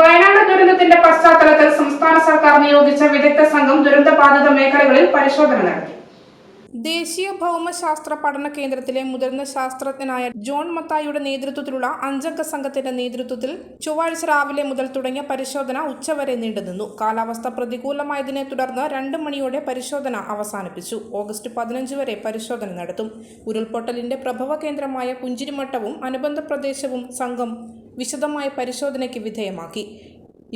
വയനാട് ദുരന്തത്തിന്റെ പശ്ചാത്തലത്തിൽ സംസ്ഥാന സർക്കാർ നിയോഗിച്ച വിദഗ്ധ സംഘം ദുരന്തബാധിത മേഖലകളിൽ പരിശോധന നടത്തി. ദേശീയ ഭൗമശാസ്ത്ര പഠന കേന്ദ്രത്തിലെ മുതിർന്ന ശാസ്ത്രജ്ഞനായ ജോൺ മത്തായിയുടെ നേതൃത്വത്തിലുള്ള അഞ്ചംഗ സംഘത്തിന്റെ നേതൃത്വത്തിൽ ചൊവ്വാഴ്ച രാവിലെ മുതൽ തുടങ്ങിയ പരിശോധന ഉച്ചവരെ നീണ്ടുനിന്നു കാലാവസ്ഥ പ്രതികൂലമായതിനെ തുടർന്ന് രണ്ട് മണിയോടെ പരിശോധന അവസാനിപ്പിച്ചു. ഓഗസ്റ്റ് പതിനഞ്ച് വരെ പരിശോധന നടത്തും. ഉരുൾപൊട്ടലിന്റെ പ്രഭവ കേന്ദ്രമായ പുഞ്ചിരിമട്ടവും അനുബന്ധ പ്രദേശവും സംഘം വിശദമായ പരിശോധനയ്ക്ക് വിധേയമാക്കി.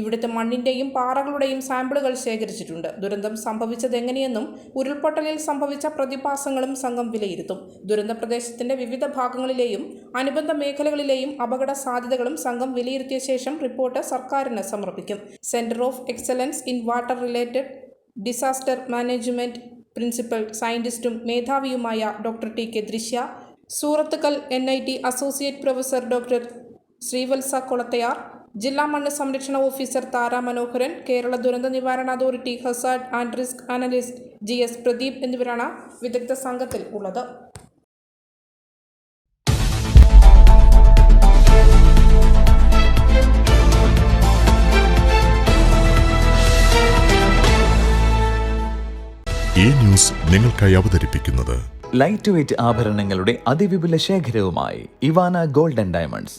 ഇവിടുത്തെ മണ്ണിന്റെയും പാറകളുടെയും സാമ്പിളുകൾ ശേഖരിച്ചിട്ടുണ്ട്. ദുരന്തം സംഭവിച്ചത് എങ്ങനെയെന്നും ഉരുൾപൊട്ടലിൽ സംഭവിച്ച പ്രതിഭാസങ്ങളും സംഘം വിലയിരുത്തും. ദുരന്ത പ്രദേശത്തിന്റെ വിവിധ ഭാഗങ്ങളിലെയും അനുബന്ധ മേഖലകളിലെയും അപകട സാധ്യതകളും സംഘം വിലയിരുത്തിയ ശേഷം റിപ്പോർട്ട് സർക്കാരിന് സമർപ്പിക്കും. Centre of excellence in water related disaster management principal സയന്റിസ്റ്റും മേധാവിയുമായ doctor T K Drishya Surathkal N I T associate professor doctor Srivatsa Kolathayar ജില്ലാ മണ്ണ് സംരക്ഷണ ഓഫീസർ താര മനോഹരൻ കേരള ദുരന്ത നിവാരണ authority hazard and risk analyst G S Pradeep എന്നിവരാണ് വിദഗ്ധ സംഘത്തിൽ ഉള്ളത്. ഈ ന്യൂസ് നിങ്ങൾക്കായി അവതരിപ്പിക്കുന്നത് ലൈറ്റ് വെയ്റ്റ് ആഭരണങ്ങളുടെ അതിവിപുല ശേഖരവുമായി ഇവാന ഗോൾഡൻ ഡയമണ്ട്സ്.